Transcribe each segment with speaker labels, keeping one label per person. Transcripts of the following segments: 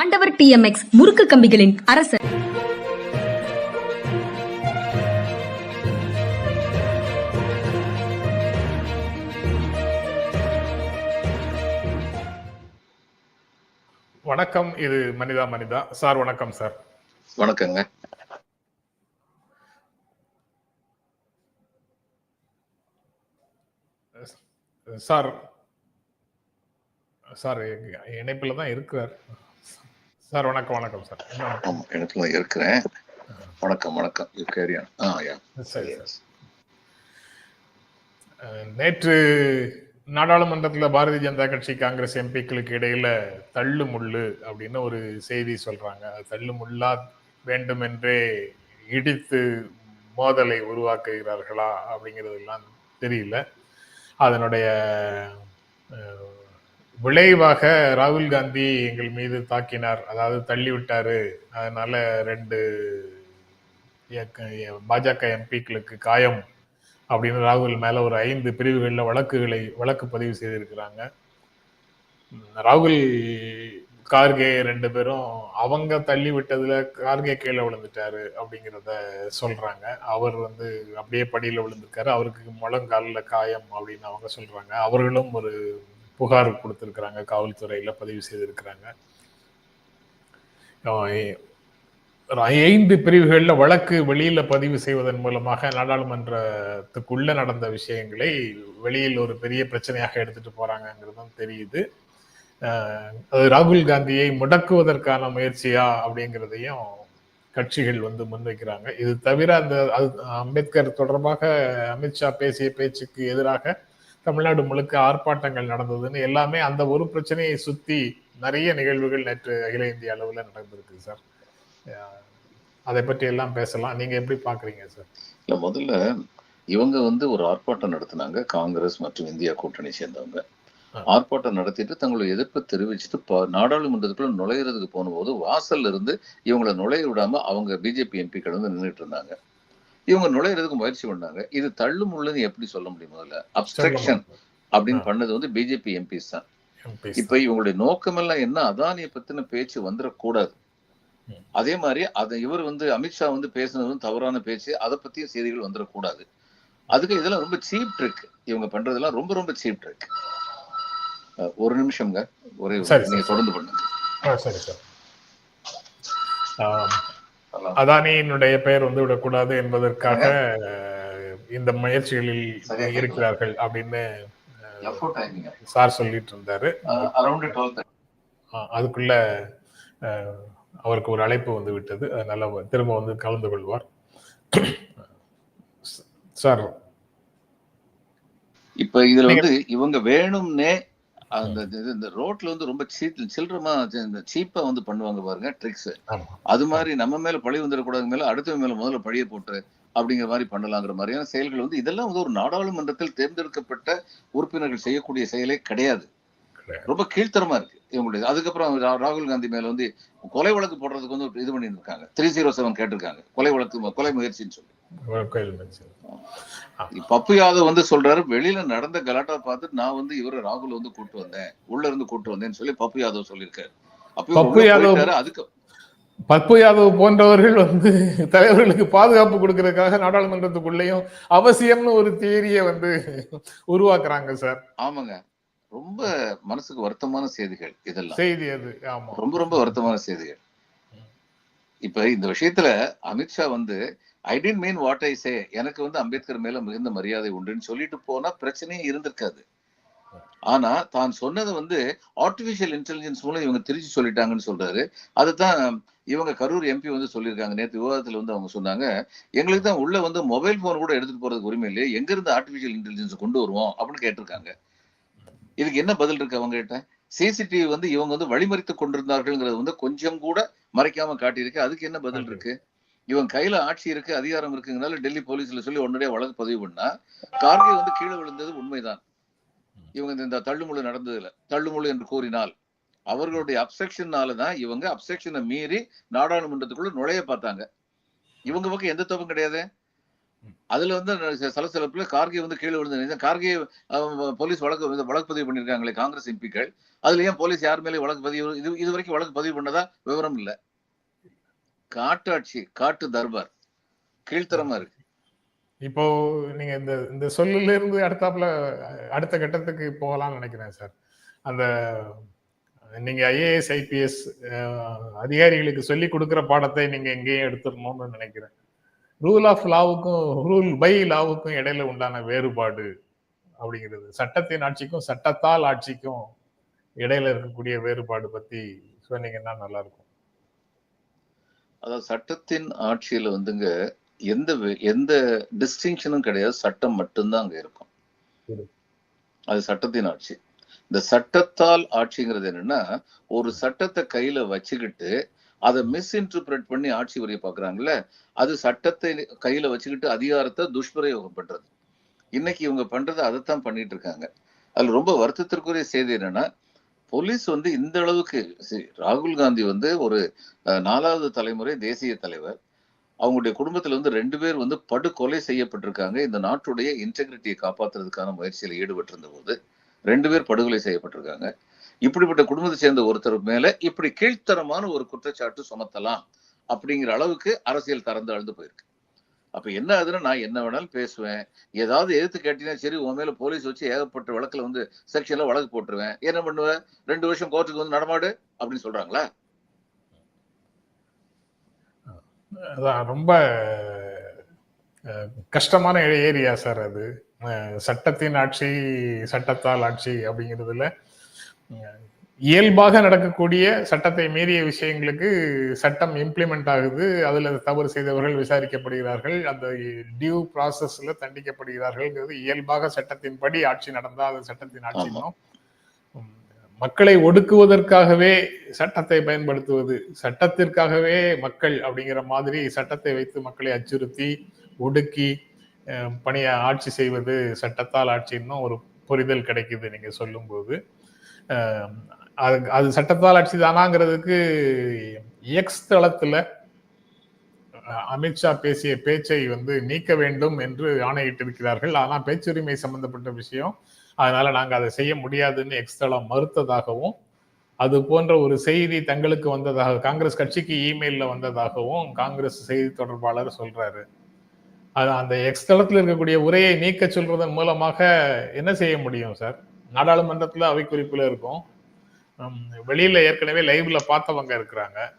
Speaker 1: ஆண்டவர் டிஎம்எக்ஸ் முறுக்கு கம்பிகளின் அரசர்.
Speaker 2: வணக்கம் இது மனிதா மனிதா. சார் வணக்கம் சார்.
Speaker 3: வணக்கங்க.
Speaker 2: சார் சார் இணைப்பில் தான் இருக்கிறார். சார் வணக்கம் வணக்கம் சார்.
Speaker 3: ஆமா இடத்துல இருக்கிறேன். வணக்கம் வணக்கம். யூ கேரியான் ஆ யா
Speaker 2: சரி நேற்று நாடாளுமன்றத்தில் பாரதிய ஜனதா கட்சி காங்கிரஸ் எம்பிக்களுக்கு இடையில தள்ளு முள்ளு அப்படின்னு ஒரு செய்தி சொல்றாங்க. அது தள்ளு முள்ளா வேண்டுமென்றே இடித்து மோதலை உருவாக்குகிறார்களா அப்படிங்கிறதெல்லாம் தெரியல. அதனுடைய விளைவாக ராகுல் காந்தி எங்கள் மீது தாக்கினார். அதாவது தள்ளிவிட்டாரு அதனால ரெண்டு பாஜக எம்பிக்களுக்கு காயம் அப்படின்னு ராகுல் மேல ஒரு ஐந்து பிரிவுகளில் வழக்குகளை வழக்கு பதிவு செய்திருக்கிறாங்க. ராகுல் கார்கே ரெண்டு பேரும் அவங்க தள்ளி விட்டதுல கார்கே கீழே விழுந்துட்டாரு அப்படிங்கிறத சொல்றாங்க. அவர் வந்து அப்படியே படியில விழுந்திருக்காரு. அவருக்கு முழங்காலில் காயம் அப்படின்னு அவங்க சொல்றாங்க. அவர்களும் ஒரு புகார் கொடுத்துருக்குறாங்க காவல்துறையில் பதிவு செய்திருக்கிறாங்க. ஐந்து பிரிவுகளில் வழக்கு வெளியில் பதிவு செய்வதன் மூலமாக நாடாளுமன்றத்துக்குள்ள நடந்த விஷயங்களை வெளியில் ஒரு பெரிய பிரச்சனையாக எடுத்துட்டு போறாங்கங்கிறதும் தெரியுது. அது ராகுல் காந்தியை முடக்குவதற்கான முயற்சியா அப்படிங்கிறதையும் கட்சிகள் வந்து முன்வைக்கிறாங்க. இது தவிர அந்த அம்பேத்கர் தொடர்பாக அமித்ஷா பேசிய பேச்சுக்கு எதிராக தமிழ்நாடு முழுக்க ஆர்ப்பாட்டங்கள் நடந்ததுன்னு எல்லாமே அந்த ஒரு பிரச்சனையை சுத்தி நிறைய நிகழ்வுகள் நேற்று அகில இந்திய அளவில் நடந்திருக்கு சார். அதை பற்றி எல்லாம் பேசலாம். நீங்க எப்படி பாக்குறீங்க சார்?
Speaker 3: இல்ல முதல்ல இவங்க வந்து ஒரு ஆர்ப்பாட்டம் நடத்தினாங்க காங்கிரஸ் மற்றும் இந்தியா கூட்டணி சேர்ந்தவங்க. ஆர்ப்பாட்டம் நடத்திட்டு தங்களுடைய எதிர்ப்பை தெரிவிச்சுட்டு நாடாளுமன்றத்துக்குள்ள நுழையிறதுக்கு போனபோது வாசல்ல இருந்து இவங்களை நுழைய விடாம அவங்க பிஜேபி எம்பிக்கள் வந்து நின்றுட்டு இருந்தாங்க. இவங்க நுழையிறதுக்கு முயற்சி பண்ணாங்க. இது தள்ளு முள்ளுன்னு எப்படி சொல்ல முடியும் முதல்ல அப்ஸ்ட்ரக்ஷன் அப்படின்னு. பண்ணது வந்து பிஜேபி எம்பிஸ் தான். இப்ப இவங்களுடைய நோக்கமெல்லாம் என்ன? அதானிய பத்தின பேச்சு வந்துடக்கூடாது. அதே மாதிரி அதை இவர் வந்து அமித்ஷா வந்து பேசுனதும் தவறான பேச்சு அதை பத்தியும் செய்திகள் வந்துடக்கூடாது அதுக்கு இதெல்லாம் ரொம்ப சீப் ட்ரிக் இவங்க பண்றதெல்லாம் ரொம்ப ரொம்ப சீப் ட்ரிக் ஒரு நிமிஷம்ங்க. ஒரே நீங்க. தொடர்ந்து பண்ணுங்க.
Speaker 2: அதானியினுடைய பெயர் வந்து விடக்கூடாது என்பதற்காக இந்த முயற்சிகளில். இருக்கிறார்கள் அப்படின்னு சார் சொல்லிட்டு இருந்தாரு. அதுக்குள்ள அவருக்கு ஒரு அழைப்பு வந்து விட்டது அதனால திரும்ப வந்து கலந்து கொள்வார். சார்.
Speaker 3: இப்ப இதுல வந்து இவங்க வேணும்னே அந்த இந்த ரோட்ல வந்து ரொம்ப சீட் சில்லறமா இந்த சீப்பா வந்து பண்ணுவாங்க பாருங்க ட்ரிக்ஸ். அது மாதிரி நம்ம மேல பழி வந்துடக்கூடாது மேல அடுத்தவங்க மேல முதல்ல பழிய போட்டு அப்படிங்கிற மாதிரி பண்ணலாங்கிற மாதிரியான செயல்கள் வந்து இதெல்லாம் வந்து ஒரு நாடாளுமன்றத்தில் தேர்ந்தெடுக்கப்பட்ட உறுப்பினர்கள் செய்யக்கூடிய செயலே கிடையாது. ரொம்ப கீழ்த்தரமா இருக்கு இவங்களுடைய அதுக்கப்புறம் ராகுல் காந்தி மேல வந்து கொலை வழக்கு போடுறதுக்கு வந்து இது பண்ணிட்டு இருக்காங்க த்ரீ ஜீரோ செவன் கேட்டிருக்காங்க. கொலை வழக்கு கொலை முயற்சின்னு சொல்லி. பப்பு யாதவ் வந்து சொல்றாரு வெளியில நடந்த கலாட்டா பார்த்து நான் வந்து இவரை ராகுல் வந்து கூட்டு வந்தேன் உள்ள இருந்து கூட்டு வந்தேன்னு சொல்லி பப்பு யாதவ் சொல்லியிருக்காரு.
Speaker 2: பப்பு யாதவ்
Speaker 3: அதுக்கு
Speaker 2: பப்பு யாதவ் போன்றவர்கள் வந்து தலைவர்களுக்கு பாதுகாப்பு கொடுக்கறதுக்காக நாடாளுமன்றத்துக்குள்ளேயும் அவசியம்னு ஒரு தியரியை வந்து உருவாக்குறாங்க சார்.
Speaker 3: ஆமாங்க. ரொம்ப மனசுக்கு வருத்தமான செய்திகள் இதெல்லாம்.
Speaker 2: செய்தி அது ஆமா.
Speaker 3: ரொம்ப ரொம்ப வருத்தமான செய்திகள். இப்ப இந்த விஷயத்துல அமித்ஷா வந்து ஐ டென்ட் மீன் வாட் ஐ சே எனக்கு வந்து அம்பேத்கர் மேல மிகுந்த மரியாதை உண்டுன்னு சொல்லிட்டு போனா பிரச்சனையே இருந்திருக்காது. ஆனா தான் சொன்னதை வந்து ஆர்டிபிஷியல் இன்டெலிஜென்ஸ் மூலம் இவங்க திருச்சி சொல்லிட்டாங்கன்னு சொல்றாரு. அதுதான் இவங்க கரூர் எம்பி வந்து சொல்லியிருக்காங்க. நேற்று விவாதத்துல வந்து அவங்க சொன்னாங்க எங்களுக்கு தான் உள்ள வந்து மொபைல் போன் கூட எடுத்துட்டு போறதுக்கு உரிமை இல்லையே. எங்க இருந்து ஆர்டிபிஷியல் இன்டெலிஜென்ஸ் கொண்டு வருவோம்? அப்படின்னு கேட்டிருக்காங்க. இதுக்கு என்ன பதில் இருக்கு அவங்க கிட்ட? சிசிடிவி வந்து இவங்க வந்து வழிமறித்து கொண்டிருந்தார்கள்ங்கிறது வந்து கொஞ்சம் கூட மறைக்காம காட்டியிருக்கு. அதுக்கு என்ன பதில் இருக்கு? இவன் கையில ஆட்சி இருக்கு அதிகாரம் இருக்குங்கனால டெல்லி போலீஸ்ல சொல்லி உடனடியே வழக்கு பதிவு பண்ணா கார்கே வந்து கீழே விழுந்தது உண்மைதான். இவங்க இந்த- தள்ளுமுழு நடந்ததுல தள்ளுமுழு என்று கூறினால் அவர்களுடைய அப்செக்ஷனால தான் இவங்க அப்செக்ஷனை மீறி நாடாளுமன்றத்துக்குள்ள நுழைய பார்த்தாங்க. இவங்க பக்கம் எந்த தப்பும் கிடையாது. அதுல வந்து சலசலப்புல கார்கே வந்து கீழே விழுந்து கார்கே போலீஸ் வழக்கு வழக்கு பதிவு பண்ணிருக்காங்களே காங்கிரஸ் எம்பிக்கள். அதுல ஏன் போலீஸ் யார் மேலே வழக்கு பதிவு இது இது வரைக்கும் வழக்கு பதிவு பண்ணதா விவரம் இல்ல. காட்டாட்சி காட்டு தர்பார். கீழ்த்தரமா இருக்கு.
Speaker 2: இப்போ நீங்க இந்த இந்த சொல்லுல இருந்து அடுத்தாப்புல அடுத்த கட்டத்துக்கு போகலாம்னு நினைக்கிறேன் சார். அந்த நீங்க ஐஏஎஸ் ஐபிஎஸ் அதிகாரிகளுக்கு சொல்லி கொடுக்குற பாடத்தை நீங்க எங்கேயும் எடுத்துடணும்னு நினைக்கிறேன். ரூல் ஆஃப் லாவுக்கும் ரூல் பை லாவுக்கும் இடையில உண்டான வேறுபாடு அப்படிங்கிறது. சட்டத்தின் ஆட்சிக்கும் சட்டத்தால் ஆட்சிக்கும் இடையில இருக்கக்கூடிய வேறுபாடு பத்தி சொன்னீங்கன்னா நல்லா இருக்கும்.
Speaker 3: அதாவது சட்டத்தின் ஆட்சியில வந்துங்க எந்த எந்த டிஸ்டிங்ஷனும் கிடையாது. சட்டம் மட்டும்தான் அங்க இருக்கும். அது சட்டத்தின் ஆட்சி. இந்த சட்டத்தால் ஆட்சிங்கிறது என்னன்னா ஒரு சட்டத்தை கையில வச்சுக்கிட்டு அதை மிஸ்இன்டர்பிரட் பண்ணி ஆட்சி வரைய பாக்குறாங்கல்ல அது சட்டத்தை கையில வச்சுக்கிட்டு அதிகாரத்தை துஷ்பிரயோகம் பண்றது. இன்னைக்கு இவங்க பண்றது அதைத்தான் பண்ணிட்டு இருக்காங்க. அதுல ரொம்ப வருத்தத்திற்குரிய செய்தி என்னன்னா போலீஸ் வந்து இந்த அளவுக்கு ராகுல் காந்தி வந்து ஒரு நாலாவது தலைமுறை தேசிய தலைவர். அவங்களுடைய குடும்பத்துல வந்து ரெண்டு பேர் வந்து படுகொலை செய்யப்பட்டிருக்காங்க. இந்த நாட்டுடைய இன்டெகிரிட்டியை காப்பாத்துறதுக்கான முயற்சியில் ஈடுபட்டிருந்த போது ரெண்டு பேர் படுகொலை செய்யப்பட்டிருக்காங்க. இப்படிப்பட்ட குடும்பத்தை சேர்ந்த ஒருத்தர் மேல இப்படி கீழ்த்தரமான ஒரு குற்றச்சாட்டு சுமத்தலாம் அப்படிங்கிற அளவுக்கு அரசியல் தரந்து அழுந்து போயிருக்கு. அப்ப என்ன ஆகுதுன்னா நான் என்ன வேணாலும் பேசுவேன். ஏதாவது எதிர்த்து கேட்டீங்கன்னா சரி உன் மேல போலீஸ் வச்சு ஏகப்பட்ட வழக்குல வந்து செக்ஷன்ல வழக்கு போட்டுருவேன். என்ன பண்ணுவேன் ரெண்டு வருஷம் கோர்ட்டுக்கு வந்து நடமாடு? அப்படின்னு சொல்றாங்களா?
Speaker 2: அதான் ரொம்ப கஷ்டமான ஏரியா சார் அது. சட்டத்தின் ஆட்சி சட்டத்தால் ஆட்சி அப்படிங்கிறதுல இயல்பாக நடக்கக்கூடிய சட்டத்தை மீறிய விஷயங்களுக்கு சட்டம் இம்ப்ளிமெண்ட் ஆகுது. அதுல தவறு செய்தவர்கள் விசாரிக்கப்படுகிறார்கள். அந்த டியூ ப்ராசஸ்ல தண்டிக்கப்படுகிறார்கள்ங்கிறது இயல்பாக சட்டத்தின்படி ஆட்சி நடந்தா அது சட்டத்தின் ஆட்சி
Speaker 3: ஆமா.
Speaker 2: தான் உம், மக்களை ஒடுக்குவதற்காகவே சட்டத்தை பயன்படுத்துவது சட்டத்திற்காகவே மக்கள் அப்படிங்கிற மாதிரி சட்டத்தை வைத்து மக்களை அச்சுறுத்தி ஒடுக்கி பணிய ஆட்சி செய்வது சட்டத்தால் ஆட்சின்னு ஒரு புரிதல் கிடைக்குது நீங்க சொல்லும்போது. அது அது சட்டத்தால் ஆட்சி தானாங்கிறதுக்கு எக்ஸ் தளத்துல அமித்ஷா பேசிய பேச்சை வந்து நீக்க வேண்டும் என்று ஆணையிட்டிருக்கிறார்கள். ஆனால் பேச்சுரிமை சம்பந்தப்பட்ட விஷயம். அதனால நாங்கள் அதை செய்ய முடியாதுன்னு எக்ஸ் தளம் மறுத்ததாகவும் அது போன்ற ஒரு செய்தி தங்களுக்கு வந்ததாக காங்கிரஸ் கட்சிக்கு இமெயிலில் வந்ததாகவும் காங்கிரஸ் செய்தி தொடர்பாளர் சொல்றாரு. அது அந்த எக்ஸ் தளத்தில் இருக்கக்கூடிய உரையை நீக்க சொல்றதன் மூலமாக என்ன செய்ய முடியும் சார்? நாடாளுமன்றத்தில் அவை குறிப்பில் இருக்கும். வெளியில ஏற்கனவே லைவ்ல பார்த்தவங்க இருக்கிறாங்க.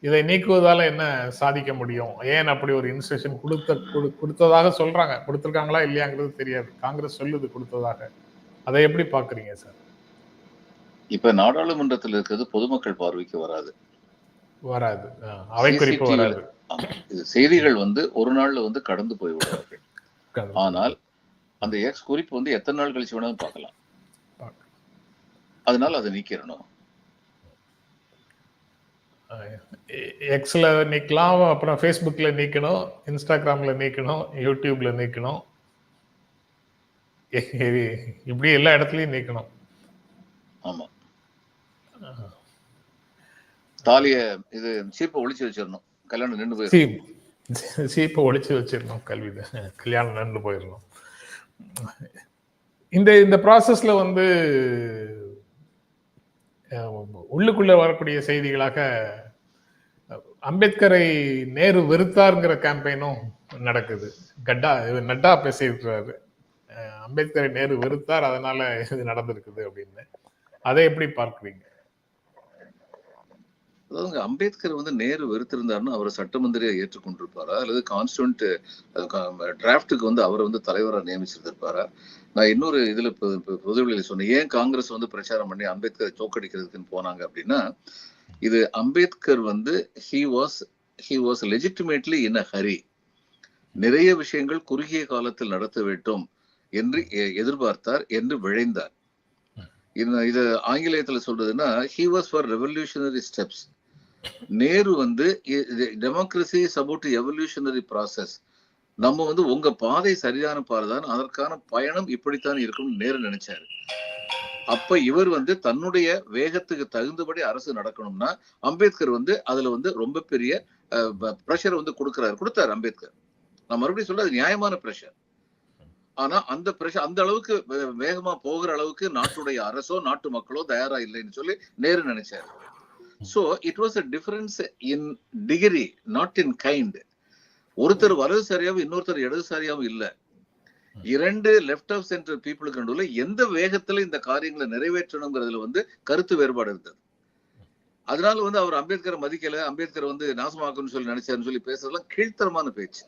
Speaker 2: இதை நீக்குவதால என்ன சாதிக்க முடியும்? ஏன் அப்படி ஒரு இன்ஸ்ட்ரக்ஷன் கொடுத்த கொடு- கொடுத்ததாக சொல்றாங்க. கொடுத்திருக்காங்களா இல்லையாங்கிறது தெரியாது. காங்கிரஸ் சொல்லுது கொடுத்ததாக. அதை எப்படி பாக்குறீங்க சார்?
Speaker 3: இப்ப நாடாளுமன்றத்தில் இருக்கிறது பொதுமக்கள் பார்வைக்கு வராது.
Speaker 2: வராது. அவை குறிப்பு வராது.
Speaker 3: செய்திகள் வந்து ஒரு நாள்ல வந்து கடந்து போய் விடுவார்கள் ஆனால் அந்த எக்ஸ் குறிப்பு வந்து எத்தனை நாள் கழிச்சு வேணாலும் பார்க்கலாம். அதனால அதை நீக்கிடணும்.
Speaker 2: எக்ஸ்ல நீக்கலாம் அப்புறம் ஃபேஸ்புக்ல நீக்கணும் இன்ஸ்டாகிராம்ல நீக்கணும் யூடியூப்ல நீக்கணும். இப்படி எல்லா இடத்துலயும் நீக்கணும்.
Speaker 3: ஆமா. தாலிய இது சீப்பை ஒளிச்சு வச்சிடணும். கல்யாணம் நின்று போயிடும்
Speaker 2: சீப்பை ஒழிச்சு வச்சிடணும் கல்வி. கல்யாணம் நின்று போயிடணும். இந்த இந்த ப்ராசஸ்ல வந்து உள்ளுக்குள்ள வரக்கூடிய செய்திகளாக அம்பேத்கரை நேரு வெறுத்தாருங்கிற கேம்பெயினும் நடக்குது. கட்டா இது நட்டா பேசியிருக்கிறாரு. அம்பேத்கரை நேரு வெறுத்தார் அதனால இது நடந்திருக்குது அப்படின்னு. அதை எப்படி பார்க்குறீங்க?
Speaker 3: அதாவது அம்பேத்கர் வந்து நேரு வெறுத்திருந்தாருன்னா அவரை சட்ட மந்திரியா ஏற்றுக்கொண்டிருப்பாரா? அல்லது கான்ஸ்டன்ட் டிராஃப்ட்டுக்கு வந்து அவரை வந்து தலைவரா நியமிச்சிருந்திருப்பாரா? நான் இன்னொரு இதுல பொ- பொ- பொதுவெளியில சொன்னேன். ஏன் காங்கிரஸ் வந்து பிரச்சாரம் பண்ணி அம்பேத்கரை தோக்கடிக்கிறதுக்குன்னு போனாங்க அப்படின்னா இது அம்பேத்கர் வந்து he was he was legitimately in a hurry நிறைய விஷயங்கள் குறுகிய காலத்தில் நடத்த வேண்டும் என்று எதிர்பார்த்தார் என்று விழைந்தார். இது இது ஆங்கிலேயத்துல சொல்றதுன்னா he was for revolutionary steps Nehru வந்து democracy is about evolutionary process நம்ம வந்து உங்க பாதை சரியான பாதை அதற்கான பயணம் இப்படித்தான் இருக்கும்னு நேரு நினைச்சாரு. அப்ப இவர் வந்து தன்னுடைய வேகத்துக்கு தகுந்தபடி அரசு நடக்கணும்னா அம்பேத்கர் வந்து அதுல வந்து ரொம்ப பெரிய ப்ரெஷர் வந்து கொடுக்கிறாரு கொடுத்தாரு அம்பேத்கர். நான் மறுபடியும் சொல்றது அது நியாயமான பிரஷர் ஆனா அந்த பிரஷர் அந்த அளவுக்கு வேகமா போகிற அளவுக்கு நாட்டுடைய அரசோ நாட்டு மக்களோ தயாரா இல்லைன்னு சொல்லி நேரு நினைச்சாரு. So it was a difference in degree not in kind ஒருத்தர் வலதுசாரியாவும் இன்னொருத்தர் இடதுசாரியாவும் இல்ல. இரண்டு லெஃப்ட் ஆஃப் சென்டர் பீப்புளுக்கு நடுவுல எந்த வேகத்துல இந்த காரியங்களை நிறைவேற்றணுங்கிறதுல வந்து கருத்து வேறுபாடு இருந்தது. அதனால வந்து அவர் அம்பேத்கரை மதிக்கல அம்பேத்கர் வந்து நாசமாக்கணும்னு சொல்லி நினைச்சாருன்னு சொல்லி பேசுறதெல்லாம் கீழ்த்தரமான பேச்சு.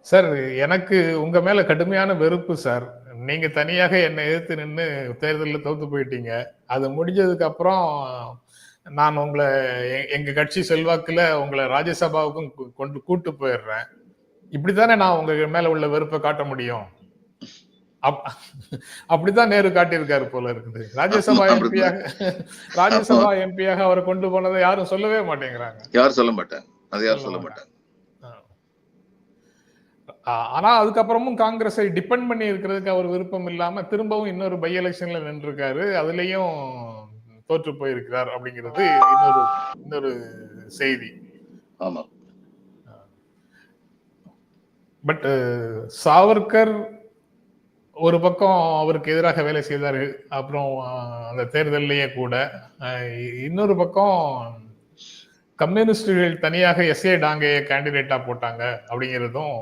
Speaker 2: சார் எனக்கு உங்க மேல கடுமையான வெறுப்பு சார். நீங்க தனியாக என்னை எதிர்த்து நின்று தேர்தலில் தோத்து போயிட்டீங்க. அது முடிஞ்சதுக்கு அப்புறம் நான் உங்களை எங்க கட்சி செல்வாக்குல உங்களை ராஜ்யசபாவுக்கும் கொண்டு கூட்டு போயிடுறேன். இப்படித்தானே நான் உங்க மேல உள்ள வெறுப்பை காட்ட முடியும்? அப்- அப்படித்தான் நேரு காட்டியிருக்காரு போல இருக்குது. ராஜ்யசபா எம்பியாக ராஜ்யசபா எம்பியாக அவரை கொண்டு போனதை யாரும் சொல்லவே மாட்டேங்கிறாங்க.
Speaker 3: யாரும் சொல்ல மாட்டாங்க. அது யாரும் சொல்ல மாட்டாங்க.
Speaker 2: ஆ- ஆனா அதுக்கப்புறமும் காங்கிரஸை டிபெண்ட் பண்ணி இருக்கிறதுக்கு அவர் விருப்பம் இல்லாம திரும்பவும் இன்னொரு பை எலெக்ஷன்ல நின்றுருக்காரு. அதுலயும் தோற்று போயிருக்கிறார் அப்படிங்கிறது இன்னொரு இன்னொரு செய்தி.
Speaker 3: ஆமா.
Speaker 2: பட் சாவர்கர் ஒரு பக்கம் அவருக்கு எதிராக வேலை செய்தாரு அப்புறம் அந்த தேர்தல்லையே கூட. இன்னொரு பக்கம் கம்யூனிஸ்டுகள் தனியாக எஸ்ஏ டாங்கையை கேண்டிடேட்டா போட்டாங்க அப்படிங்கிறதும்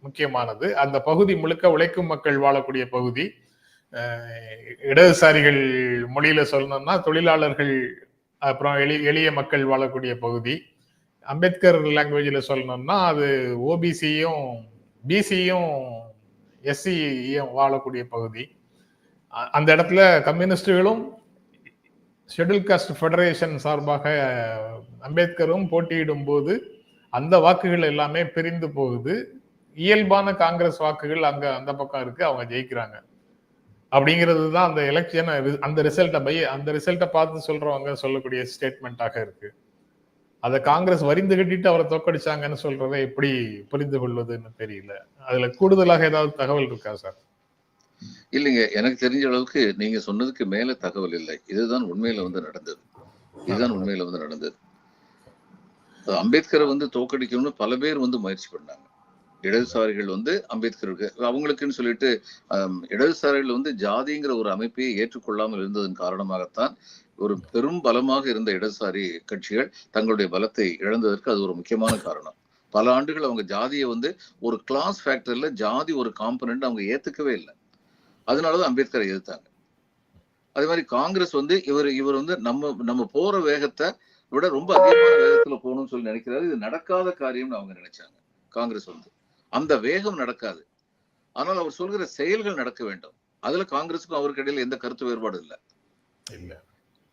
Speaker 2: முக்கியமானது. அந்த பகுதி முழுக்க உழைக்கும் மக்கள் வாழக்கூடிய பகுதி. இடதுசாரிகள் மொழியில சொல்லணும்னா தொழிலாளர்கள் அப்புறம் எளி எளிய மக்கள் வாழக்கூடிய பகுதி. அம்பேத்கர் லாங்குவேஜில் சொல்லணும்னா அது ஓபிசியும் பிசியும் எஸ்சியும் வாழக்கூடிய பகுதி. அந்த இடத்துல கம்யூனிஸ்டுகளும் ஷெட்யூல் காஸ்ட் ஃபெடரேஷன் சார்பாக அம்பேத்கரும் போட்டியிடும் போது அந்த வாக்குகள் எல்லாமே பிரிந்து போகுது. இயல்பான காங்கிரஸ் வாக்குகள் அங்கே அந்த பக்கம் இருக்கு அவங்க ஜெயிக்கிறாங்க. அப்படிங்கிறது தான் அந்த எலெக்ஷன் அந்த ரிசல்ட்டை பை அந்த ரிசல்ட்டை பார்த்து சொல்றவங்க சொல்லக்கூடிய ஸ்டேட்மெண்ட்டாக இருக்கு. அதை காங்கிரஸ் வரிந்து கட்டிட்டு அவரை தோக்கடிச்சாங்கன்னு சொல்றதை எப்படி புரிந்து கொள்வதுன்னு தெரியல. அதுல கூடுதலாக ஏதாவது தகவல் இருக்கா சார்?
Speaker 3: இல்லைங்க எனக்கு தெரிஞ்ச அளவுக்கு நீங்க சொன்னதுக்கு மேல தகவல் இல்லை. இதுதான் உண்மையில வந்து நடந்தது. இதுதான் உண்மையில வந்து நடந்தது. அம்பேத்கரை வந்து தோக்கடிக்கணும்னு பல பேர் வந்து முயற்சி பண்ணாங்க. இடதுசாரிகள் வந்து அம்பேத்கருக்கு. அவங்களுக்குன்னு சொல்லிட்டு இடதுசாரிகள் வந்து ஜாதிங்கிற ஒரு அமைப்பையே ஏற்றுக்கொள்ளாமல் இருந்ததன் காரணமாகத்தான் ஒரு பெரும் பலமாக இருந்த இடதுசாரி கட்சிகள் தங்களுடைய பலத்தை இழந்ததற்கு அது ஒரு முக்கியமான காரணம். பல ஆண்டுகள் அவங்க ஜாதியை வந்து ஒரு கிளாஸ் ஃபேக்டர்ல ஜாதி ஒரு காம்பனண்ட் அவங்க ஏத்துக்கவே இல்லை. அதனாலதான் அம்பேத்கரை எதிர்த்தாங்க. அதே மாதிரி காங்கிரஸ் வந்து இவர் இவர் வந்து நம்ம நம்ம போற வேகத்தை விட ரொம்ப அதிகமான வேகத்துல போகணும்னு சொல்லி நினைக்கிறாரு. இது நடக்காத காரியம்னு அவங்க நினைச்சாங்க. காங்கிரஸ் வந்து. அந்த வேகம் நடக்காது. ஆனால் அவர் சொல்கிற செயல்கள் நடக்க வேண்டும். அதுல காங்கிரஸுக்கும் அவருக்கு இடையில எந்த கருத்து வேறுபாடு இல்லை.
Speaker 2: இல்ல.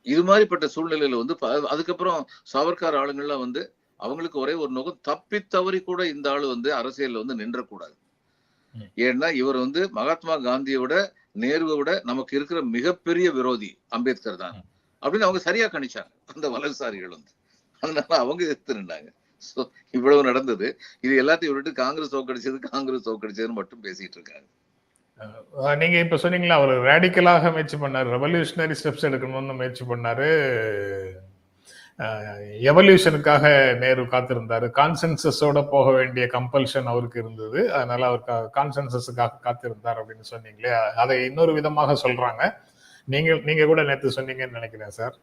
Speaker 3: இது மாதிரிப்பட்ட சூழ்நிலையில வந்து அதுக்கப்புறம் சாவர்கார் ஆளுங்கள்லாம் வந்து அவங்களுக்கு ஒரே ஒரு நோக்கம் தப்பி தவறி கூட இந்த ஆளு வந்து அரசியல்ல வந்து நின்றக்கூடாது. ஏன்னா இவர் வந்து மகாத்மா காந்தியை விட நேருவை விட நமக்கு இருக்கிற மிகப்பெரிய விரோதி அம்பேத்கர் தான். அப்படின்னு அவங்க சரியா கணிச்சாங்க. அந்த வலதுசாரிகள் வந்து. அதனால அவங்க எதிர்த்து நின்றாங்க ஸோ இவ்வளவு நடந்தது. இது எல்லாத்தையும் விட்டுட்டு காங்கிரஸ் தோக்கடிச்சது காங்கிரஸ் தோக்கடிச்சதுன்னு மட்டும் பேசிட்டு இருக்காங்க
Speaker 2: நீங்க இப்ப சொன்னீங்களா அவர் ரேடிக்கலாக முயற்சி பண்ணாரு ரெவல்யூஷனரி ஸ்டெப்ஸ் எடுக்கணும்னு முயற்சி பண்ணாரு. எவல்யூஷனுக்காக நேரு காத்திருந்தாரு. கான்சென்சஸோட போக வேண்டிய கம்பல்ஷன் அவருக்கு இருந்தது. அதனால அவர் கான்சென்சஸுக்காக காத்திருந்தார் அப்படின்னு சொன்னீங்களே அதை இன்னொரு விதமாக சொல்றாங்க. நீங்க நீங்க கூட நேற்று சொன்னீங்கன்னு நினைக்கிறேன் சார்.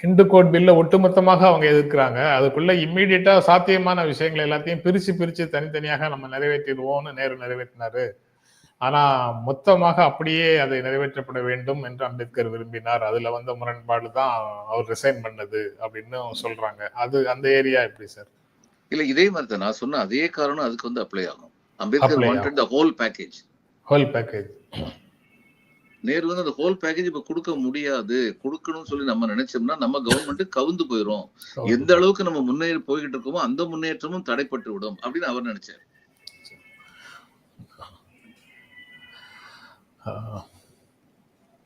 Speaker 2: ஹிந்து கோட் பில்ல ஒட்டுமொத்தமாக அவங்க எதிர்க்கிறாங்க. அதுக்குள்ள இம்மீடியட்டா சாத்தியமான விஷயங்கள் எல்லாத்தையும் பிரிச்சு பிரிச்சு தனித்தனியாக நம்ம நிறைவேற்றிடுவோம்னு நேரு நிறைவேற்றினாரு. ஆனா மொத்தமாக அப்படியே அதை நிறைவேற்றப்பட வேண்டும் என்று அம்பேத்கர் விரும்பினார். அதுல வந்த முரண்பாடு தான் அவர் ரிசைன் பண்ணது அப்படின்னு சொல்றாங்க. அது அந்த ஏரியா எப்படி சார்
Speaker 3: இல்ல இதே மாதிரி தான். நான் சொன்ன அதே காரணம் அதுக்கு வந்து அப்ளை ஆகும். Ambedkar
Speaker 2: Apply
Speaker 3: wanted the whole package
Speaker 2: whole package
Speaker 3: Nehru வந்து அந்த ஹோல் பேக்கேஜ் இப்ப கொடுக்க முடியாது. கொடுக்கணும்னு சொல்லி நம்ம நினைச்சோம்னா நம்ம கவர்மெண்ட் கவுந்து போயிரும். எந்த அளவுக்கு நம்ம முன்னேறி போய்கிட்டு இருக்கோமோ அந்த முன்னேற்றமும் தடைப்பட்டு விடும் அப்படின்னு அவர் நினைச்சார்.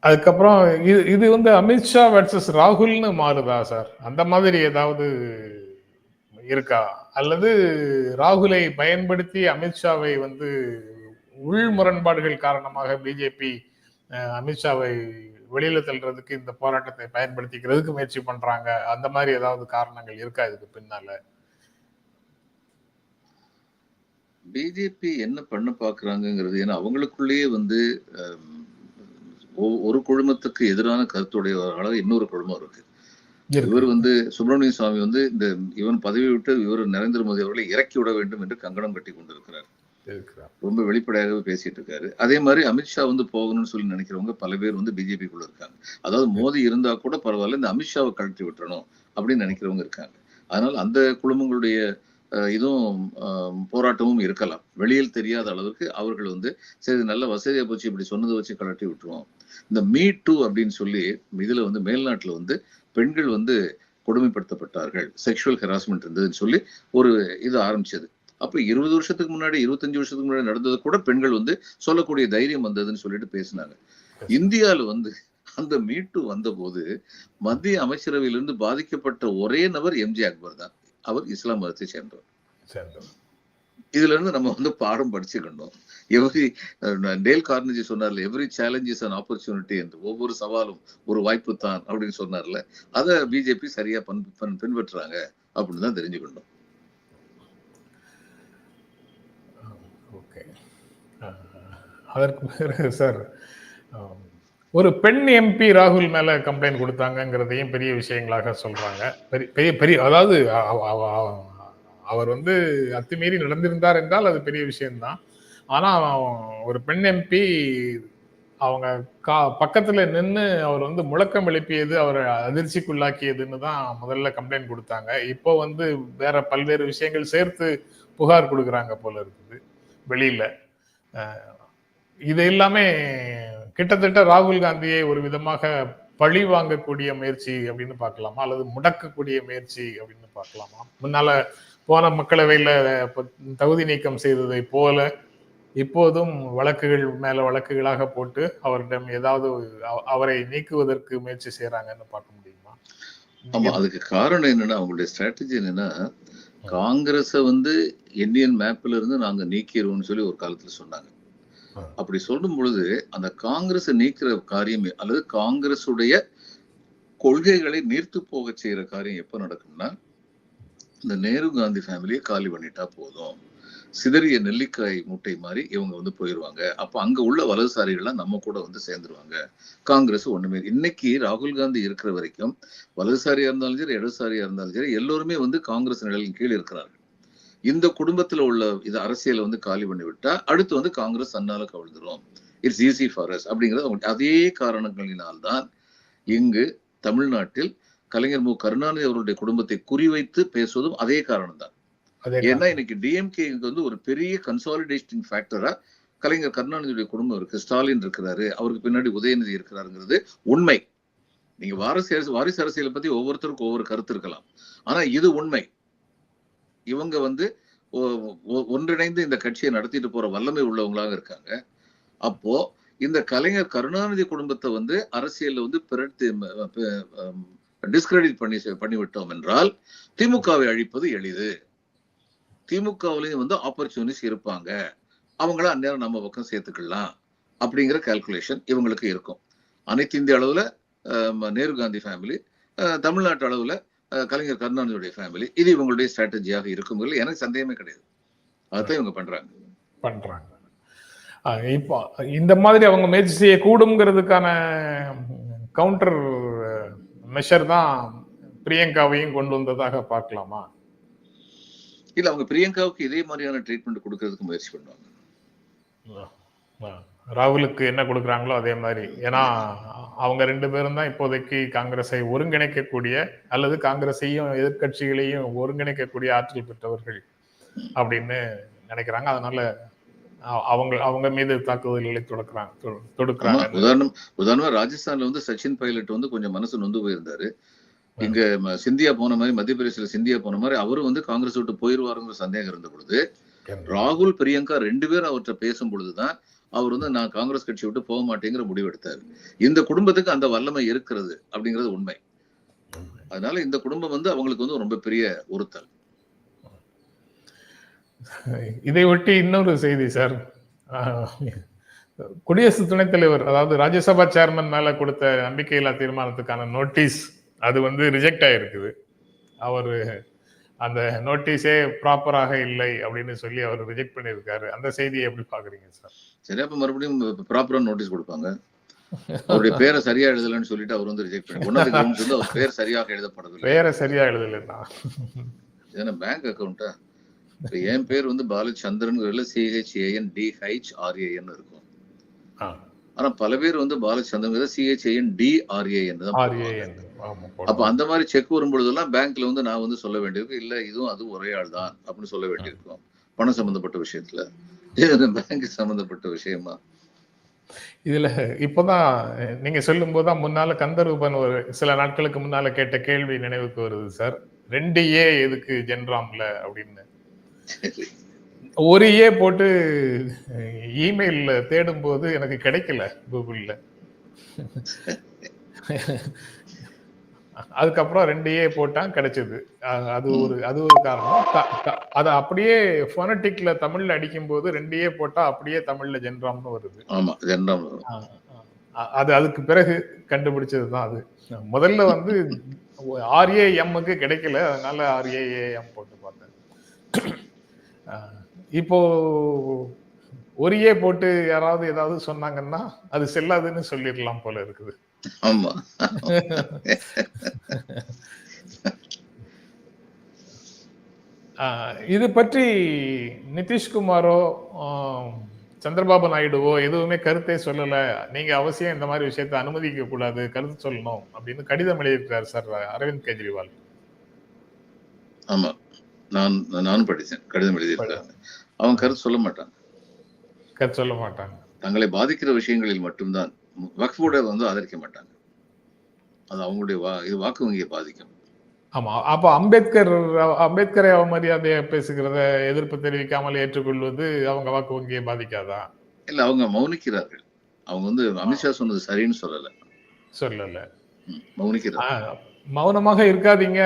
Speaker 2: அதுக்கப்புறம் இது இது வந்து அமித்ஷா வர்சஸ் ராகுல்னு மாறுதா சார் அந்த மாதிரி ஏதாவது இருக்கா? அல்லது ராகுலை பயன்படுத்தி அமித்ஷாவை வந்து உள் முரண்பாடுகள் காரணமாக பிஜேபி அமித்ஷாவை வெளியில தள்ளுறதுக்கு இந்த போராட்டத்தை பயன்படுத்திக்கிறதுக்கு முயற்சி பண்றாங்க. அந்த மாதிரி ஏதாவது காரணங்கள் இருக்கா இதுக்கு பின்னால?
Speaker 3: பிஜேபி என்ன பண்ண பாக்குறாங்கங்கிறது ஏன்னா அவங்களுக்குள்ளேயே வந்து ஒரு குழுமத்துக்கு எதிரான கருத்துடையவர்களாக இன்னொரு குழுமம் இருக்கு. இவர் வந்து சுப்பிரமணிய சுவாமி வந்து இந்த இவன் பதவி விட்டு இவர் நரேந்திர மோடி அவர்களை இறக்கி விட வேண்டும் என்று கங்கணம் கட்டி கொண்டிருக்கிறார்.
Speaker 2: இருக்கிறார்.
Speaker 3: ரொம்ப வெளிப்படையாகவே பேசிட்டு இருக்காரு. அதே மாதிரி அமித்ஷா வந்து போகணும்னு சொல்லி நினைக்கிறவங்க பல பேர் வந்து பிஜேபிக்குள்ள இருக்காங்க. அதாவது மோடி இருந்தா கூட பரவாயில்ல இந்த அமித்ஷாவை கழட்டி விட்டுறணும் அப்படின்னு நினைக்கிறவங்க இருக்காங்க. அதனால அந்த குழுமங்களுடைய இதுவும் போராட்டமும் இருக்கலாம். வெளியில் தெரியாத அளவுக்கு அவர்கள் வந்து சரி நல்ல வசதியா போச்சு இப்படி சொன்னதை வச்சு கழட்டி விட்டுருவோம். இந்த மீ டூ அப்படின்னு சொல்லி இதுல வந்து மேல்நாட்டுல வந்து பெண்கள் வந்து கொடுமைப்படுத்தப்பட்டார்கள். செக்ஷுவல் ஹெராஸ்மெண்ட் இருந்ததுன்னு சொல்லி ஒரு இது ஆரம்பிச்சது. அப்ப இருபது வருஷத்துக்கு முன்னாடி இருபத்தஞ்சு வருஷத்துக்கு முன்னாடி நடந்தது கூட பெண்கள் வந்து சொல்லக்கூடிய தைரியம் வந்ததுன்னு சொல்லிட்டு பேசினாங்க. இந்தியால வந்து அந்த மீட்டு வந்தபோது மத்திய அமைச்சரவையிலிருந்து பாதிக்கப்பட்ட ஒரே நபர் எம்ஜி அக்பர் தான். அவர் இஸ்லாம் மதத்தை சேர்ந்தவர்.
Speaker 2: சேர்ந்தவர்.
Speaker 3: இதுல இருந்து நம்ம வந்து பாடம் படிச்சுக்கணும் எவ்ரி டேல் கார்னேஜி சொன்னார்ல every challenge is an opportunity என்று. ஒவ்வொரு சவாலும் ஒரு வாய்ப்பு தான் அப்படின்னு சொன்னார்ல. அதை பிஜேபி சரியா பன்- பின்பற்றுறாங்க அப்படின்னு தான் தெரிஞ்சுக்கணும்
Speaker 2: ஓகே அதற்கு பிறகு சார் ஒரு பெண் எம்பி ராகுல் மேல கம்ப்ளைண்ட் கொடுத்தாங்கங்கிறதையும் பெரிய விஷயங்களாக சொல்றாங்க. பெரிய பெரிய பெரிய அதாவது அவர் வந்து அத்துமீறி நடந்திருந்தார் என்றால் அது பெரிய விஷயம்தான். ஆனா ஒரு பெண் எம்பி அவங்க கா பக்கத்துல நின்று அவர் வந்து முழக்கம் எழுப்பியது அவரை அதிர்ச்சிக்குள்ளாக்கியதுன்னு தான் முதல்ல கம்ப்ளைண்ட் கொடுத்தாங்க. இப்போ வந்து வேற பல்வேறு விஷயங்கள் சேர்த்து புகார் கொடுக்குறாங்க போல இருக்குது வெளியில. இது எல்லாமே கிட்டத்தட்ட ராகுல் காந்தியை ஒரு விதமாக பழி வாங்கக்கூடிய முயற்சி அப்படின்னு பார்க்கலாமா? அல்லது முடக்கக்கூடிய முயற்சி அப்படின்னு பார்க்கலாமா? முன்னால போன மக்களவையில தகுதி நீக்கம் செய்ததை போல இப்போதும் வழக்குகள் மேல வழக்குகளாக போட்டு அவரிடம் ஏதாவது அவரை நீக்குவதற்கு முயற்சி செய்யறாங்கன்னு பார்க்க முடியுமா?
Speaker 3: ஆமா அதுக்கு காரணம் என்னன்னா அவங்களுடைய ஸ்ட்ராட்டஜி என்னன்னா காங்கிரஸ வந்து இந்தியன் மேப்ல இருந்து நாங்க நீக்கிடுவோம்னு சொல்லி ஒரு காலத்துல சொன்னாங்க. அப்படி சொல்லும் பொழுது அந்த காங்கிரஸ் நீக்கிற காரியம் அல்லது காங்கிரசுடைய கொள்கைகளை நீர்த்து போக செய்யற காரியம் எப்ப நடக்கும்னா இந்த நேரு காந்தி ஃபேமிலியை காலி பண்ணிட்டா போதும். சிதறிய நெல்லிக்காய் மூட்டை மாதிரி இவங்க வந்து போயிருவாங்க. அப்ப அங்க உள்ள வலதுசாரிகள்லாம் நம்ம கூட வந்து சேர்ந்துருவாங்க. காங்கிரஸ் ஒண்ணுமே இன்னைக்கு ராகுல் காந்தி இருக்கிற வரைக்கும் வலதுசாரியா இருந்தாலும் சரி இடதுசாரியா இருந்தாலும் சரி எல்லோருமே வந்து காங்கிரஸ் நிலையின் கீழ் இருக்கிறார்கள். இந்த குடும்பத்துல உள்ள இது அரசியலை வந்து காலி பண்ணி விட்டா அடுத்து வந்து காங்கிரஸ் தன்னால கவிழ்ந்துரும். இட்ஸ் ஈஸி ஃபார் அஸ் அப்படிங்கிறது அதே காரணங்களினால்தான் இங்கு தமிழ்நாட்டில் கலைஞர் மு. கருணாநிதி அவர்களுடைய குடும்பத்தை குறிவைத்து பேசுவதும் அதே காரணம் தான் ஏன்னா இன்னைக்கு டிஎம்கே வந்து ஒரு பெரிய கன்சாலிடேஷன் ஃபேக்டரா கலைஞர் கருணாநிதியுடைய குடும்பம் இருக்கு. ஸ்டாலின் இருக்கிறாரு அவருக்கு பின்னாடி உதயநிதி இருக்கிறாருங்கிறது உண்மை. நீங்க வாரிசு அரசு வாரிசு அரசியலை பத்தி ஒவ்வொருத்தருக்கும் ஒவ்வொரு கருத்து இருக்கலாம். ஆனா இது உண்மை. இவங்க வந்து ஒன்றிணைந்து இந்த கட்சியை நடத்திட்டு போற வல்லமை உள்ளவங்களாக இருக்காங்க. அப்போ இந்த கலைஞர் கருணாநிதி குடும்பத்தை வந்து அரசியல்ல வந்து பிறட்டு டிஸ்கிரெடிட் பண்ணி பண்ணிவிட்டோம் என்றால் திமுகவை அழிப்பது எளிது. திமுகவிலையும் வந்து ஆப்பர்ச்சுனிட்டிஸ் இருப்பாங்க. அவங்கள அந்நேரம் நம்ம பக்கம் சேர்த்துக்கலாம் அப்படிங்கிற கால்குலேஷன் இவங்களுக்கு இருக்கும். அனைத்து இந்திய அளவுல நேரு காந்தி ஃபேமிலி தமிழ்நாட்டு அளவுல கலைஞர் கருணாநிதியுடைய ஃபேமிலி இது இவங்களுடைய ஸ்ட்ராட்டஜியாக இருக்குங்கிறது எனக்கு சந்தேகமே கிடையாது. அதான் இவங்க பண்றாங்க.
Speaker 2: பண்றாங்க. இப்போ இந்த மாதிரி அவங்க முயற்சி செய்யக்கூடுங்கிறதுக்கான கவுண்டர் மெஷர் தான் பிரியங்காவையும் கொண்டு வந்ததாக பார்க்கலாமா?
Speaker 3: இல்ல அவங்க பிரியங்காவுக்கு இதே மாதிரியான ட்ரீட்மெண்ட் கொடுக்கறதுக்கு முயற்சி பண்ணுவாங்க.
Speaker 2: ராகுலுக்கு என்ன கொடுக்குறாங்களோ அதே மாதிரி. ஏன்னா அவங்க ரெண்டு பேரும் தான் இப்போதைக்கு காங்கிரஸை ஒருங்கிணைக்கக்கூடிய அல்லது காங்கிரஸையும் எதிர்க்கட்சிகளையும் ஒருங்கிணைக்கக்கூடிய ஆற்றல் பெற்றவர்கள் அப்படின்னு நினைக்கிறாங்க. அதனால அவங்க அவங்க மீது தாக்குதல்களை தொடக்குறாங்க தொடுக்கிறாங்க.
Speaker 3: உதாரணம் உதாரணமா ராஜஸ்தான்ல வந்து சச்சின் பைலட் வந்து கொஞ்சம் மனசு நொந்து போயிருந்தாரு. இங்க சிந்தியா போன மாதிரி மத்திய பிரதேசல சிந்தியா போன மாதிரி அவரும் வந்து காங்கிரஸ் விட்டு போயிருவாருங்கிற சந்தேகம் இருந்த பொழுது ராகுல் பிரியங்கா ரெண்டு பேரும் அவர்கிட்ட பேசும் பொழுதுதான் அவர் வந்து நான் காங்கிரஸ் கட்சி விட்டு போக மாட்டேங்கிற முடிவெடுத்தார் இந்த குடும்பத்துக்கு அந்த வல்லமை இருக்கிறது அப்படிங்கிறது உண்மை. அதனால இந்த குடும்பம் வந்து அவங்களுக்கு வந்து ரொம்ப பெரிய உறுத்தல்.
Speaker 2: இதை ஒட்டி இன்னொரு செய்தி சார். குடியரசு துணைத் தலைவர் அதாவது ராஜ்யசபா சேர்மன் மேல கொடுத்த நம்பிக்கையில்லா தீர்மானத்துக்கான நோட்டீஸ் அது வந்து ரிஜெக்ட் ஆயிருக்குது. அவர் அந்த நோட்டீஸே ப்ராப்பராக இல்லை அப்படின்னு சொல்லி அவர் ரிஜெக்ட் பண்ணியிருக்காரு. அந்த செய்தியை எப்படி பாக்குறீங்க சார்?
Speaker 3: சரி அப்ப மறுபடியும் ப்ராப்பரா நோட்டீஸ் கொடுப்பாங்க. அவருடைய பேரை சரியா எழுதலன்னு சொல்லிட்டு அவர் வந்து ரிஜெக்ட் பண்ணி ஒன் ஆஃப் கிரவுண்ட்ஸ் வந்து அவர் பேர் சரியாக எழுதப்படவில்லை.
Speaker 2: பேரை சரியா எழுதலைன்னா.
Speaker 3: ஏன்னா பேங்க் அக்கௌண்ட்டா இப்ப என் பேர் வந்து பாலச்சந்திரன் சிஹெச்ஏஎன் டிஹெச் ஆர்ஏஎன் இருக்கும். ஆனா பல பேர் வந்து பாலச்சந்திரன் சிஹெச்ஏஎன் டிஆர்ஏஎன் தான் அப்ப. அந்த மாதிரி செக் வரும்பொழுதெல்லாம் பேங்க்ல வந்து நான் வந்து சொல்ல வேண்டியிருக்கும் இல்ல இதுவும் அது ஒரே ஆள் தான் அப்படின்னு சொல்ல வேண்டியிருக்கும். பணம் சம்பந்தப்பட்ட விஷயத்துல. பேங்க் சம்பந்தப்பட்ட விஷயமா?
Speaker 2: இதுல இப்போதான் நீங்க சொல்லும் போதுதான் முன்னால கந்தரூபன் ஒரு சில நாட்களுக்கு முன்னால கேட்ட கேள்வி நினைவுக்கு வருது சார். ரெண்டு ஏ எதுக்கு ஜென்ராம்ல அப்படின்னு. ஒரு ஏ போட்டு இமெயில்ல தேடும் போது எனக்கு கிடைக்கல கூகுள்ல அதுக்கப்புறம் ரெண்டு ஏ போட்டான் கிடைச்சது. அது ஒரு அது ஒரு காரணம். அதை அப்படியே ஃபோனட்டிக்ல தமிழ்ல அடிக்கும் போது ரெண்டு ஏ போட்டா அப்படியே தமிழ்ல ஜென்ராம்னு வருது.
Speaker 3: ஆமா
Speaker 2: அது அதுக்கு பிறகு கண்டுபிடிச்சது தான் அது. முதல்ல வந்து ஆர்ஏஎம்முக்கு கிடைக்கல அதனால ஆர்ஏஏஎம் போட்டு பார்த்தேன். இப்போ ஒரு ஏ போட்டு யாராவது ஏதாவது சொன்னாங்கன்னா அது செல்லாதுன்னு சொல்லிடலாம் போல இருக்குது.
Speaker 3: ஆமா.
Speaker 2: இது பற்றி நிதிஷ்குமாரோ சந்திரபாபு நாயுடுவோ எதுவுமே கருத்தே சொல்லல. நீங்க அவசியம் இந்த மாதிரி விஷயத்தை அனுமதிக்க கூடாது கருத்து சொல்லணும் அப்படின்னு கடிதம் எழுதியிருக்காரு சார் அரவிந்த் கெஜ்ரிவால்.
Speaker 3: ஆமா. நான் நானும் படித்தேன் கடிதம் எழுதியிருக்காங்க அவங்க கருத்து சொல்ல மாட்டாங்க.
Speaker 2: கருத்து சொல்ல மாட்டாங்க.
Speaker 3: தங்களை பாதிக்கிற விஷயங்களில் மட்டும்தான் வக்ஃபோட வந்து ஆதரிக்க மாட்டாங்க. அது அவங்களுடைய வா இது வாக்கு வங்கியை பாதிக்கும்.
Speaker 2: ஆமா அப்ப அம்பேத்கர் அம்பேத்கரை அவமரியாதையா பேசுகிறத எதிர்ப்பு தெரிவிக்காமல் ஏற்றுக்கொள்வது அவங்க வாக்கு வங்கியை பாதிக்காதா?
Speaker 3: இல்ல அவங்க மௌனிக்கிறார்கள். அவங்க வந்து அமித்ஷா சொன்னது சரின்னு சொல்லல.
Speaker 2: சொல்லல.
Speaker 3: ம், மௌனிக்கிறார்கள்.
Speaker 2: ஆஹ், மௌனமாக இருக்காதீங்க.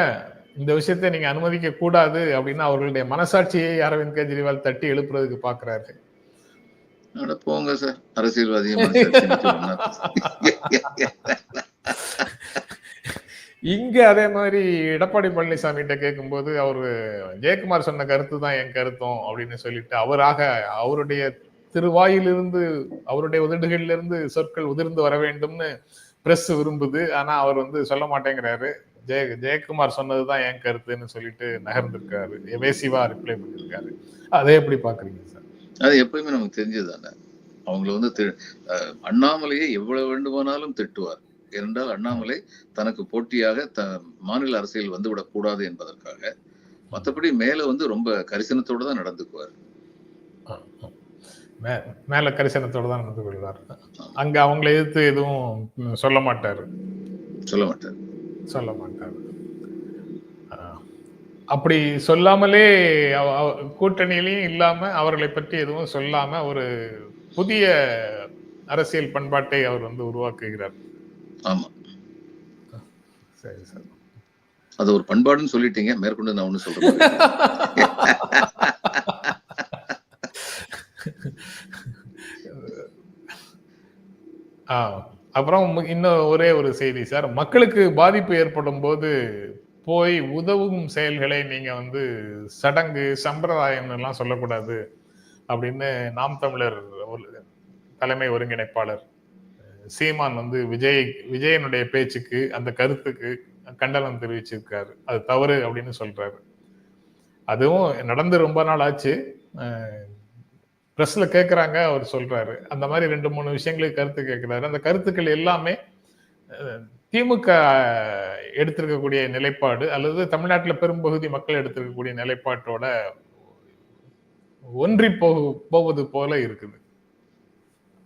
Speaker 2: இந்த விஷயத்தை நீங்க அனுமதிக்க கூடாது அப்படின்னு அவர்களுடைய மனசாட்சியை அரவிந்த் கெஜ்ரிவால் தட்டி எழுப்புறதுக்கு பாக்குறாரு.
Speaker 3: அட போங்க சார். அரசியல்வாதியை
Speaker 2: இங்க அதே மாதிரி எடப்பாடி பழனிசாமி கிட்ட கேட்கும்போது அவரு ஜெயக்குமார் சொன்ன கருத்து தான் என் கருத்தும் அப்படின்னு சொல்லிட்டு அவராக அவருடைய திருவாயிலிருந்து அவருடைய உதடுகளிலிருந்து சொற்கள் உதிர்ந்து வர வேண்டும்னு பிரஸ் விரும்புது. ஆனா அவர் வந்து சொல்ல மாட்டேங்கிறாரு. ஜெய ஜெயக்குமார் சொன்னதுதான் என் கருத்துன்னு சொல்லிட்டு நகர்ந்திருக்காரு. எவேசிவா ரிப்ளை பண்ணிருக்காரு. அதை எப்படி பாக்குறீங்க சார்?
Speaker 3: அது எப்பயுமே நமக்கு தெரிஞ்சதுதானே? அவங்கள வந்து அண்ணாமலையை எவ்வளவு வேண்டுமானாலும் திட்டுவார். ஏனென்றால் அண்ணாமலை தனக்கு போட்டியாக த மாநில அரசியல் வந்துவிடக் கூடாது என்பதற்காக மற்றபடி மேல வந்து ரொம்ப கரிசனத்தோட தான் நடந்துக்குவார்.
Speaker 2: மேல கரிசனத்தோட தான் நடந்து கொள்வார். அங்க அவங்களை எதிர்த்து எதுவும் சொல்ல மாட்டாரு.
Speaker 3: சொல்ல மாட்டார்.
Speaker 2: சொல்ல மாட்டார். அப்படி சொல்லாமலே கூட்டணியிலையும் இல்லாம அவர்களை பற்றி எதுவும் சொல்லாம ஒரு புதிய அரசியல் பண்பாட்டை அவர் வந்து உருவாக்குகிறார்.
Speaker 3: ஆமா.
Speaker 2: சரி சார்.
Speaker 3: அது ஒரு பண்பாடுன்னு சொல்லிட்டீங்க மேற்கொண்டு நான் ஒண்ணு சொல்றேன்
Speaker 2: ஆ அப்புறம் இன்னும் ஒரே ஒரு செய்தி சார். மக்களுக்கு பாதிப்பு ஏற்படும் போது போய் உதவும் செயல்களை நீங்கள் வந்து சடங்கு சம்பிரதாயம் எல்லாம் சொல்லக்கூடாது அப்படின்னு நாம் தமிழர் ஒரு- தலைமை ஒருங்கிணைப்பாளர் சீமான் வந்து விஜய் விஜயனுடைய பேச்சுக்கு அந்த கருத்துக்கு கண்டனம் தெரிவிச்சிருக்காரு. அது தவறு அப்படின்னு சொல்றாரு. அதுவும் நடந்து ரொம்ப நாள் ஆச்சு. ப்ரெஸ்ல கேட்குறாங்க அவர் சொல்றாரு. அந்த மாதிரி ரெண்டு மூணு விஷயங்களுக்கு கருத்து கேட்கிறாரு அந்த கருத்துக்கள் எல்லாமே திமுக எடுத்திருக்கக்கூடிய நிலைப்பாடு அல்லது தமிழ்நாட்டுல பெரும்பகுதி மக்கள் எடுத்திருக்கக்கூடிய நிலைப்பாட்டோட ஒன்றி போகு போவது போல இருக்குது.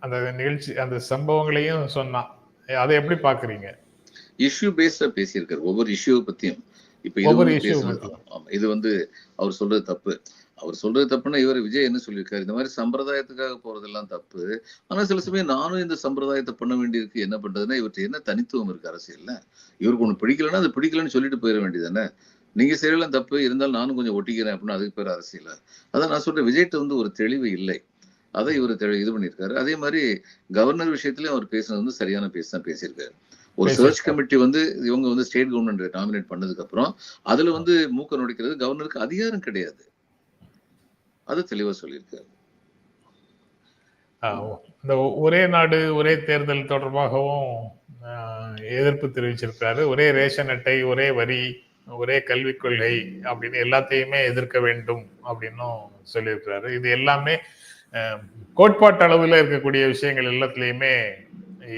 Speaker 2: அந்த நிகழ்ச்சி அந்த சம்பவங்களையும் சொன்னான் அதை எப்படி பாக்குறீங்க
Speaker 3: இஷ்யூ பேஸ்டா பேசியிருக்காரு. ஒவ்வொரு இஷ்யூ பத்தியும். இப்ப இது இது வந்து அவர் சொல்றது தப்பு. அவர் சொல்றது தப்புன்னா இவர் விஜய் என்ன சொல்லியிருக்காரு? இந்த மாதிரி சம்பிரதாயத்துக்காக போறதெல்லாம் தப்பு. ஆனா சில சமயம் நானும் இந்த சம்பிரதாயத்தை பண்ண வேண்டியிருக்கு. என்ன பண்றதுன்னா இவர்கிட்ட என்ன தனித்துவம் இருக்கு அரசியல்ல? இவருக்கு ஒண்ணு பிடிக்கலன்னா அது பிடிக்கலன்னு சொல்லிட்டு போயிட வேண்டியதானே நீங்க செய்யலாம் தப்பு. இருந்தாலும் நானும் கொஞ்சம் ஒட்டிக்கிறேன் அப்படின்னு அதுக்கு பேர் அரசியல்? அதான் நான் சொல்றேன். விஜய்கிட்ட வந்து ஒரு தெளிவு இல்லை. அதை இவர் தெளி இது பண்ணியிருக்காரு. அதே மாதிரி கவர்னர் விஷயத்திலயும் அவர் பேசுனது வந்து சரியான பேசி தான் பேசியிருக்காரு. ஒரு சர்ச். கமிட்டி வந்து இவங்க வந்து ஸ்டேட் கவர்மெண்ட் நாமினேட் பண்ணதுக்கு அப்புறம் அதுல வந்து மூக்க நுழைக்கிறது கவர்னருக்கு அதிகாரம் கிடையாது. அது தெளிவா சொல்லியிருக்காரு.
Speaker 2: இந்த ஒரே நாடு ஒரே தேர்தல் தொடர்பாகவும் எதிர்ப்பு தெரிவிச்சிருக்காரு ஒரே ரேஷன் அட்டை ஒரே வரி ஒரே கல்விக் கொள்கை அப்படின்னு எல்லாத்தையுமே எதிர்க்க வேண்டும் அப்படின்னும் சொல்லியிருக்கிறாரு. இது எல்லாமே கோட்பாட்டு அளவில் இருக்கக்கூடிய விஷயங்கள் எல்லாத்துலேயுமே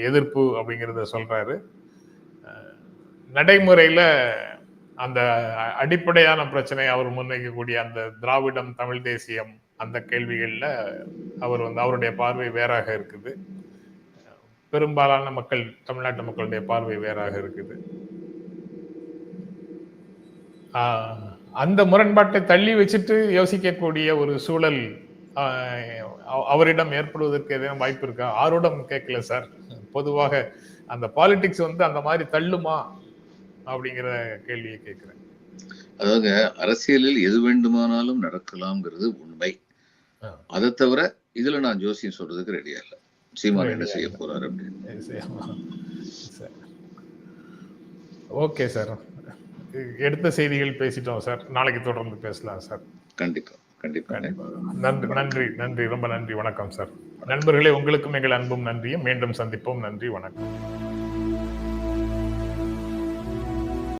Speaker 2: எதிர்ப்பு அப்படிங்கிறத சொல்றாரு. நடைமுறையில் நடைமுறையில அந்த அடிப்படையான பிரச்சனை அவர் முன்வைக்கக்கூடிய அந்த திராவிடம் தமிழ் தேசியம் அந்த கேள்விகளில் அவர் வந்து அவருடைய பார்வை வேறாக இருக்குது. பெரும்பாலான மக்கள் தமிழ்நாட்டு மக்களுடைய பார்வை வேறாக இருக்குது. அந்த முரண்பாட்டை தள்ளி வச்சுட்டு யோசிக்கக்கூடிய ஒரு சூழல் அவ- அவரிடம் ஏற்படுவதற்கு ஏதேனும் வாய்ப்பு இருக்கா? ஆரோடம் கேட்கல சார். பொதுவாக அந்த பாலிடிக்ஸ் வந்து அந்த மாதிரி தள்ளுமா? அப்படிங்கிற கேள்வியை கேட்கிறேன்.
Speaker 3: அதாவது அரசியலில் எது வேண்டுமானாலும் நடக்கலாம்ங்கிறது உண்மை. அதை தவிர இதுல நான் ஜோசியம் சொல்றதுக்கு ரெடியா இல்ல. சீமான் என்ன செய்ய போறாரு அப்படின்னு.
Speaker 2: Okay sir. எடுத்த செய்திகள் பேசிட்டோம் சார். நாளைக்கு தொடர்ந்து பேசலாம் சார்.
Speaker 3: கண்டிப்பா. கண்டிப்பா.
Speaker 2: நன்றி நன்றி நன்றி. ரொம்ப நன்றி. வணக்கம் சார். நண்பர்களே உங்களுக்கும் எங்கள் அன்பும் நன்றியும். மீண்டும் சந்திப்போம். நன்றி வணக்கம்.